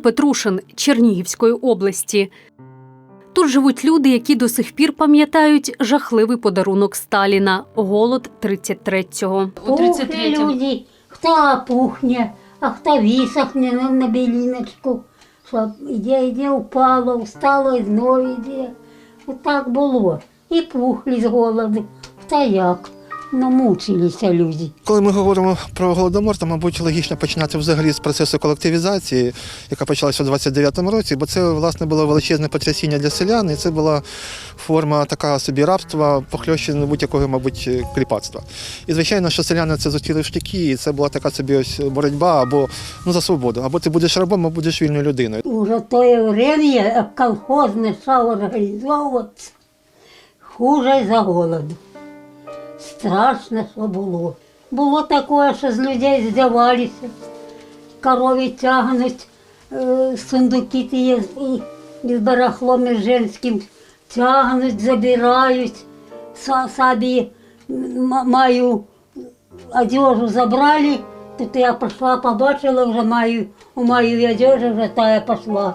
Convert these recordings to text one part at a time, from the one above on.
село Петрушин Чернігівської області. Тут живуть люди, які до сих пір пам'ятають жахливий подарунок Сталіна голод 33-го. У 33-м. люди, хто опухне, а хто висохне на, на біліночку, що іде, іде, упало, встало і знову йде. Отак було. І пухли з голоду. Хто як. Ну, мучилися люди. Коли ми говоримо про голодомор, то, мабуть, логічно починати взагалі з процесу колективізації, яка почалася у 29-му році, бо це власне було величезне потрясіння для селян, і це була форма така собі рабства, похльощена будь-якого, мабуть, кліпацтва. І звичайно, що селяни це зустріли в штики, і це була така собі ось боротьба або ну за свободу. Або ти будеш рабом, або будеш вільною людиною. Уже те время, колхоз почав організовуватися, хуже за голоду. Страшно, що було. Було таке, що з людей здавалися, корові тягнуть, е, сундуки ті з барахлом і женським тягнуть, забирають. Собі маю одежу забрали, тут я пішла, побачила, вже маю, у моїй одежі вже та я пішла.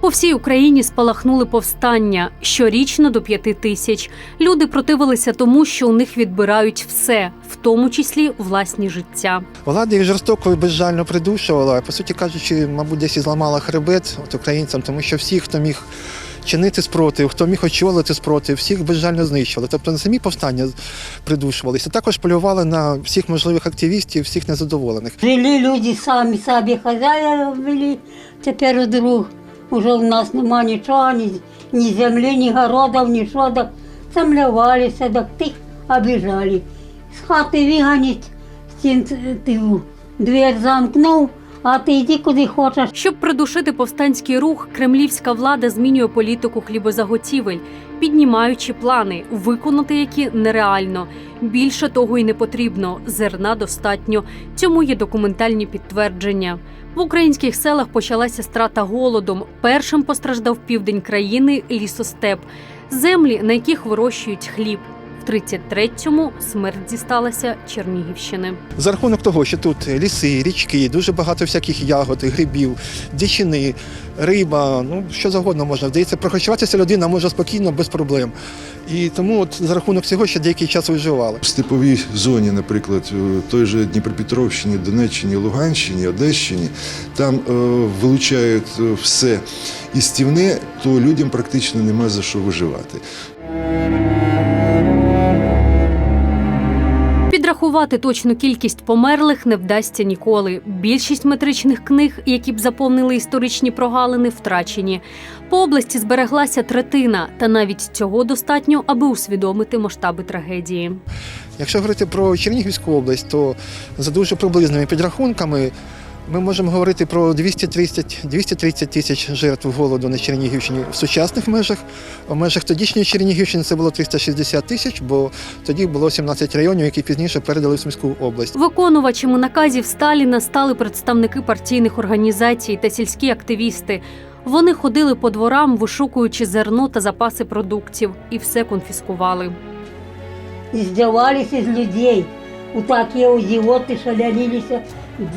По всій Україні спалахнули повстання щорічно до п'яти тисяч. Люди противилися тому, що у них відбирають все, в тому числі власні життя. Влада їх жорстоко і безжально придушувала, по суті кажучи, мабуть, десь і зламала хребет от українцям, тому що всі, хто міг чинити спротив, хто міг очолити спротив, всіх безжально знищували. Тобто не самі повстання придушувалися, також полювали на всіх можливих активістів, всіх незадоволених. Жили люди самі собі хазяїв були, тепер вдруг уже в нас нема нічого, ні, ні землі, ні городів, нічого, так землявалися, так тих обіжали. З хати виганять, стін тиву. двір замкнув, а ти йди куди хочеш. Щоб придушити повстанський рух, кремлівська влада змінює політику хлібозаготівель, піднімаючи плани, виконати які нереально. Більше того й не потрібно. Зерна достатньо. Цьому є документальні підтвердження. В українських селах почалася страта голодом. Першим постраждав південь країни лісостеп, землі, на яких вирощують хліб. В 33-му смерть дісталася Чернігівщини. За рахунок того, що тут ліси, річки, дуже багато всяких ягод, грибів, дичини, риба, ну що завгодно можна. Здається, прохочуватися людина може спокійно, без проблем. І тому от за рахунок цього ще деякий час виживали. В степовій зоні, наприклад, у той же Дніпропетровщині, Донеччині, Луганщині, Одещині, там е, вилучають е, все істівне, то людям практично нема за що виживати. Підрахувати точну кількість померлих не вдасться ніколи. Більшість метричних книг, які б заповнили історичні прогалини, втрачені. По області збереглася третина, та навіть цього достатньо, аби усвідомити масштаби трагедії. Якщо говорити про Чернігівську область, то за дуже приблизними підрахунками ми можемо говорити про 230, 230 тисяч жертв голоду на Чернігівщині в сучасних межах. У межах тодішньої Чернігівщини це було 360 тисяч, бо тоді було 17 районів, які пізніше передали в Сумську область. Виконувачами наказів Сталіна стали представники партійних організацій та сільські активісти. Вони ходили по дворам, вишукуючи зерно та запаси продуктів, і все конфіскували. Здавалися з людей. У такі ідіоти шалялилися,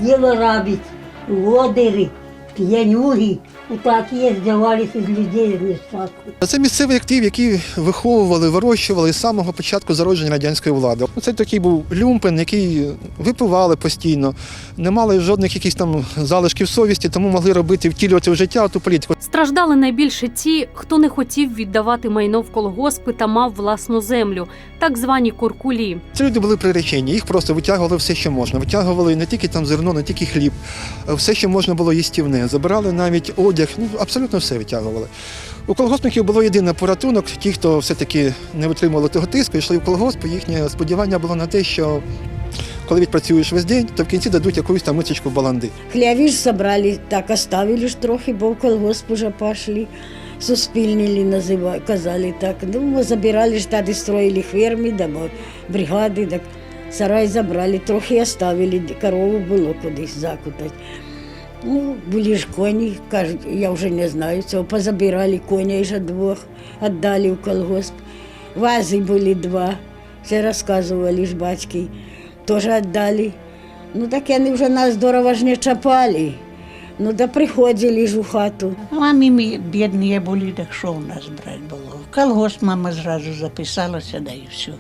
діло робить, лодери, п'янюги. У такі здавалися з людей з нещасних. Це місцевий актив, який виховували, вирощували з самого початку зародження радянської влади. Ну, Це такий був люмпен, який випивали постійно, не мали жодних якихось там залишків совісті, тому могли робити втілювати в життя ту політику. Страждали найбільше ті, хто не хотів віддавати майно в колгоспи та мав власну землю, так звані куркулі. Ці люди були приречені, їх просто витягували все, що можна. Витягували не тільки там зерно, не тільки хліб, все, що можна було їстівне. Забирали навіть одяг, ну абсолютно все витягували. У колгоспників було єдине порятунок. Ті, хто все-таки не витримували того тиску, йшли в колгосп. Їхнє сподівання було на те, що коли відпрацюєш весь день, то в кінці дадуть якусь там мисочку баланди. Хляві ж забрали, так оставили ж трохи, бо в колгосп уже пошли. Суспільнили, називали, казали так. Ну, забирали ж тоді строїли ферми, дома, бригади, так сарай забрали, трохи оставили, корову було кудись закутати. Ну, були ж коні, кажуть, я вже не знаю цього, позабирали коня ж двох, віддали в колгосп. Вази були два, це розказували ж батьки, теж віддали. Ну так вони вже нас здорово ж не чапали. Ну да приходили ж у хату. Ми, ми бідні були, так що у нас брати було? В Колгосп мама зразу записалася, да і все.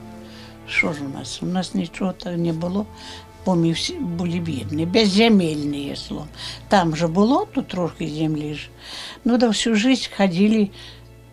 Що ж у нас? У нас нічого так не було, бо ми всі були бідні, безземельні словом. Там же було, тут трохи землі ж. Ну да всю життя ходили,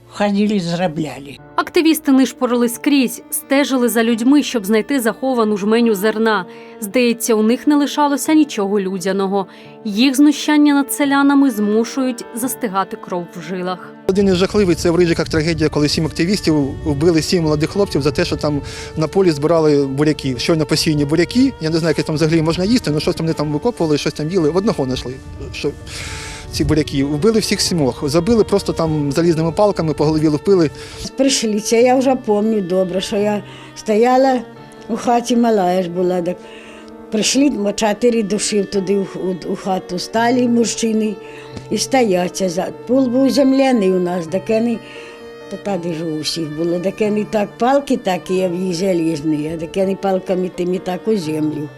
ходили, зробляли. Активісти нишпорили скрізь, стежили за людьми, щоб знайти заховану жменю зерна. Здається, у них не лишалося нічого людяного. Їх знущання над селянами змушують застигати кров в жилах. Один із жахливий це в Рижиках трагедія, коли сім активістів вбили сім молодих хлопців за те, що там на полі збирали буряки. Щойно посійні буряки. Я не знаю, як там взагалі можна їсти, але щось там вони там викопували, щось там їли. Одного знайшли. Що ці буряки вбили всіх сімох, забили просто там залізними палками, по голові лупили. Прийшли, це я вже пам'ятаю добре, що я стояла у хаті, мала я ж була. Так. Прийшли чотири душі туди у, у, хату, стали мужчини і стоять. За- Пол був земляний у нас, так вони, та тоді ж у всіх було, так вони так палки такі в залізні, так вони палками тими так у землю.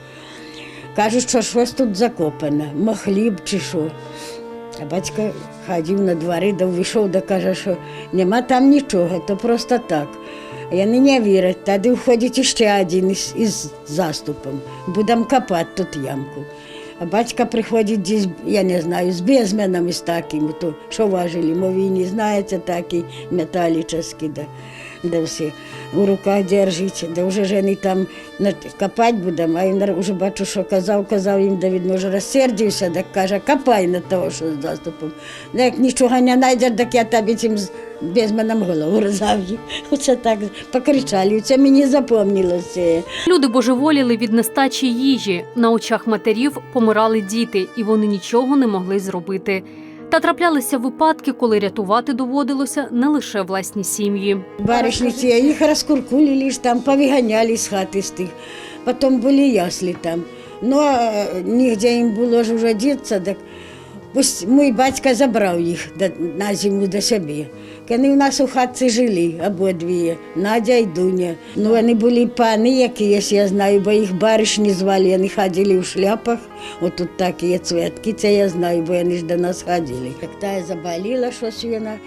Кажуть, що щось тут закопане, ма хліб чи що. А батько ходив на двори, да вийшов, да каже, що нема там нічого, то просто так. Вони не вірять, тоді входить ще один із, із заступом. Будемо копати тут ямку. А батько приходить десь, я не знаю, з безменами з таким, то що важили, мові не знаєте, такі металічні, да, да всі у руках держить, да вже ж там копати будемо, а він вже бачу, що казав, казав їм, да він може розсердився, так каже, копай на того, що з заступом. Да як нічого не знайдеш, так я тобі цим з- безменом голову розав'ю. Оце так покричали, це мені запомнилося. Люди божеволіли від нестачі їжі. На очах матерів помирали діти, і вони нічого не могли зробити. Та траплялися випадки, коли рятувати доводилося не лише власні сім'ї. Баришниці їх розкуркулили там, повиганяли з хати з тих. Потім були ясли там. Ну, а нігде їм було ж вже дітися, так мій батько забрав їх на зиму до себе. Вони у нас у хатці жили обидві, Надя і Дуня. Ну, вони були пани якісь, я знаю, бо їх баришні звали, вони ходили в шляпах. От тут такі цвятки, це я знаю, бо вони ж до нас ходили. Як та заболіла щось вона,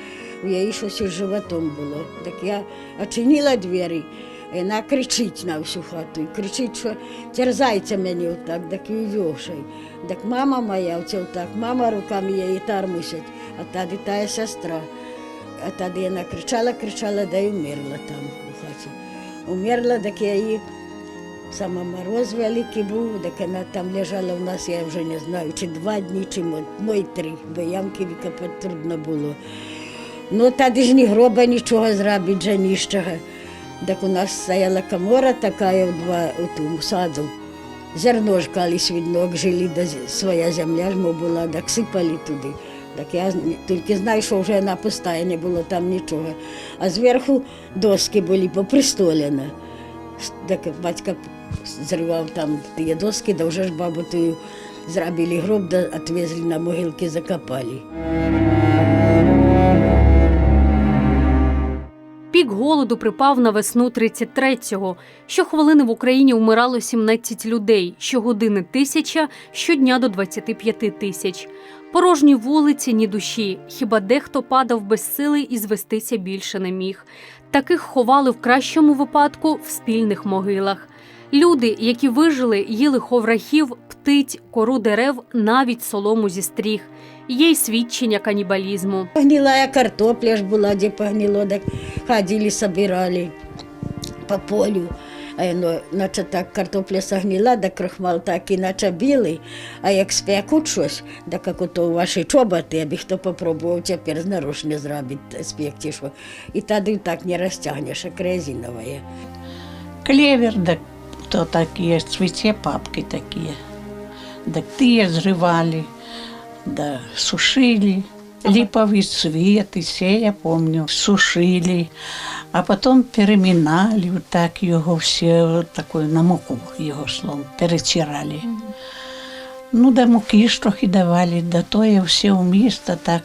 у її щось із животом було. Так я очинила двері, вона кричить на всю хату. І кричить, що терзається мені отак, так і вьошай. Так мама моя, оце отак, мама руками її тормосять, а та сестра. А тоді вона кричала, кричала, да й умерла там у хаті. Умерла, так я її Саме мороз великий був, так вона там лежала в нас, я вже не знаю, чи два дні, чи мо- мой три, бо ямки викопати трудно було. Ну, тоді ж ні гроба нічого зробити, вже нічого. Так у нас стояла комора така в два у тому саду. Зерно ж колись від ног жили, да своя земля ж була, так сипали туди. Так я тільки знаю, що вже вона пуста, не було там нічого. А зверху доски були попристолені. Так батько зривав там ті доски, да вже ж бабу тую зробили гроб, да відвезли на могилки, закопали. Пік голоду припав на весну 33-го. Щохвилини в Україні вмирало 17 людей, щогодини тисяча, щодня до 25 тисяч. Порожні вулиці, ні душі. Хіба дехто падав без сили і звестися більше не міг. Таких ховали в кращому випадку в спільних могилах. Люди, які вижили, їли ховрахів, птиць, кору дерев, навіть солому зі стріх. Є й свідчення канібалізму. Гнилая картопля ж була, де погнило, так ходили, собирали по полю. А ну, наче так картопля согніла, да крохмал так іначе білий, а як спекуть щось, да як ото ваші чоботи, аби хто попробував тепер знарушне зробити, спекти що. І тоді так не розтягнеш, як резинове. Клевер, да то такие, цвете папки такие. Да те зрывали, да сушили. Липовый цвет, и все, я помню, сушили, а потом переминали, вот так його все, вот такой на муку його словом, перетирали. Ну, да муки ж трохи давали, да то я все в місто так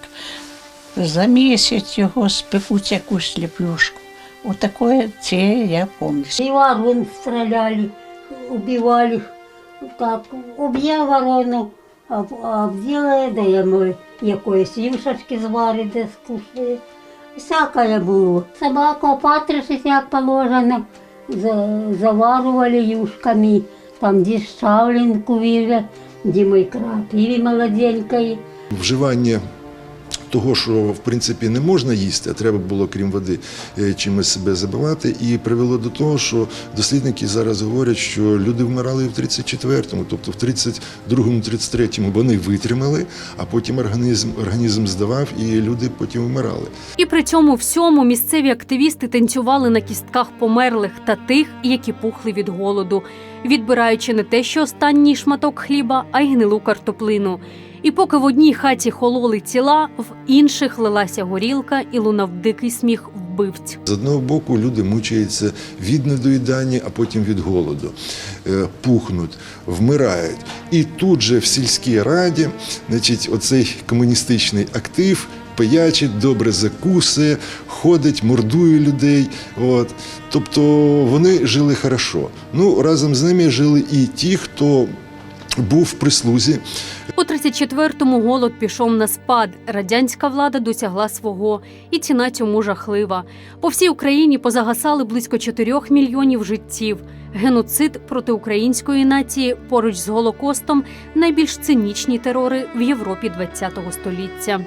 за місяць його спекуть якусь лепешку. Отакое це я пам'ятаю. И ворон стреляли, убивали. Так, убья ворону, об- обділає, да йому якоїсь юшечки зварить, де скушає. Всякое було. Собаку опатришись, як положено, заварували юшками, там де шавлінку віля, де ми крапиві молоденької. Вживання того, що в принципі не можна їсти, а треба було, крім води, е, чимось себе забивати, і привело до того, що дослідники зараз говорять, що люди вмирали в 34-му, тобто в 32-му, 33-му вони витримали, а потім організм, організм здавав, і люди потім вмирали. І при цьому всьому місцеві активісти танцювали на кістках померлих та тих, які пухли від голоду, відбираючи не те, що останній шматок хліба, а й гнилу картоплину. І поки в одній хаті хололи тіла, в інших лилася горілка і лунав дикий сміх вбивць. З одного боку, люди мучаються від недоїдання, а потім від голоду, Е, пухнуть, вмирають. І тут же в сільській раді, значить, оцей комуністичний актив. Пиячить, добре закусує, ходить, мордує людей. От. Тобто вони жили хорошо. Ну, разом з ними жили і ті, хто був в прислузі, У 34-му голод пішов на спад. Радянська влада досягла свого, і ціна цьому жахлива. По всій Україні позагасали близько 4 мільйонів життів. Геноцид проти української нації поруч з Голокостом найбільш цинічні терори в Європі ХХ століття.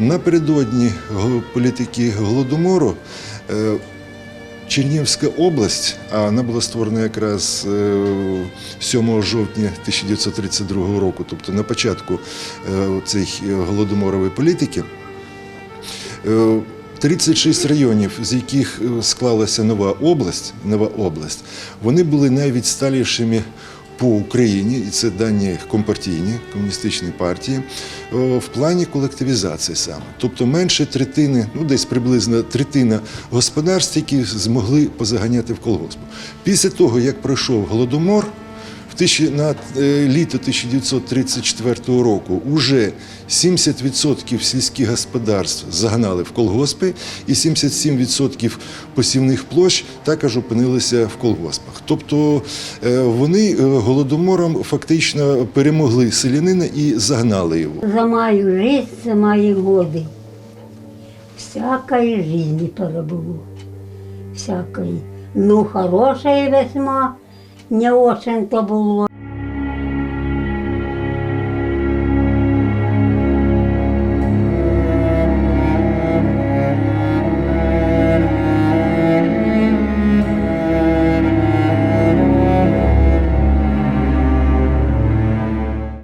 Напередодні політики Голодомору е, Чернігівська область, а вона була створена якраз е, 7 жовтня 1932 року, тобто на початку е, цієї голодоморової політики. Е, 36 районів, з яких е, склалася нова область, нова область, вони були найвідсталішими по Україні, і це дані компартійні комуністичної партії, в плані колективізації саме. Тобто менше третини, ну десь приблизно третина господарств, які змогли позаганяти в колгоспу. Після того, як пройшов голодомор, на е, літо 1934 року уже 70% сільських господарств загнали в колгоспи, і 77% посівних площ також опинилися в колгоспах. Тобто е, вони е, голодомором фактично перемогли селянина і загнали його. За мою жизнь, за мои годы. Всякой жизни пробову. Всякой. Ну, хорошее весьма, не очень-то было.